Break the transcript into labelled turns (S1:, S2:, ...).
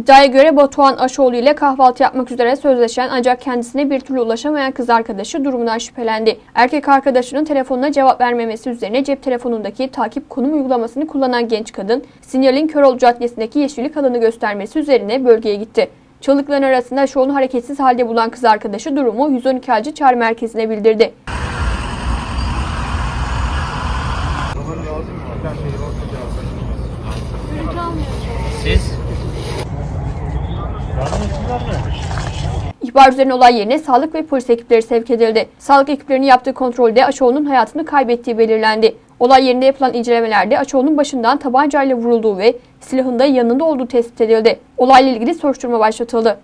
S1: İddiaya göre Batuhan Aşoğlu ile kahvaltı yapmak üzere sözleşen ancak kendisine bir türlü ulaşamayan kız arkadaşı durumundan şüphelendi. Erkek arkadaşının telefonuna cevap vermemesi üzerine cep telefonundaki takip konum uygulamasını kullanan genç kadın, sinyalin Köroğlu Caddesi'ndeki yeşillik alanı göstermesi üzerine bölgeye gitti. Çığlıkların arasında Aşoğlu'nu hareketsiz halde bulan kız arkadaşı durumu 112 acil çağrı merkezine bildirdi. İhbar üzerine olay yerine sağlık ve polis ekipleri sevk edildi. Sağlık ekiplerinin yaptığı kontrolde Aşoğlu'nun hayatını kaybettiği belirlendi. Olay yerinde yapılan incelemelerde Aşoğlu'nun başından tabancayla vurulduğu ve silahın da yanında olduğu tespit edildi. Olayla ilgili soruşturma başlatıldı.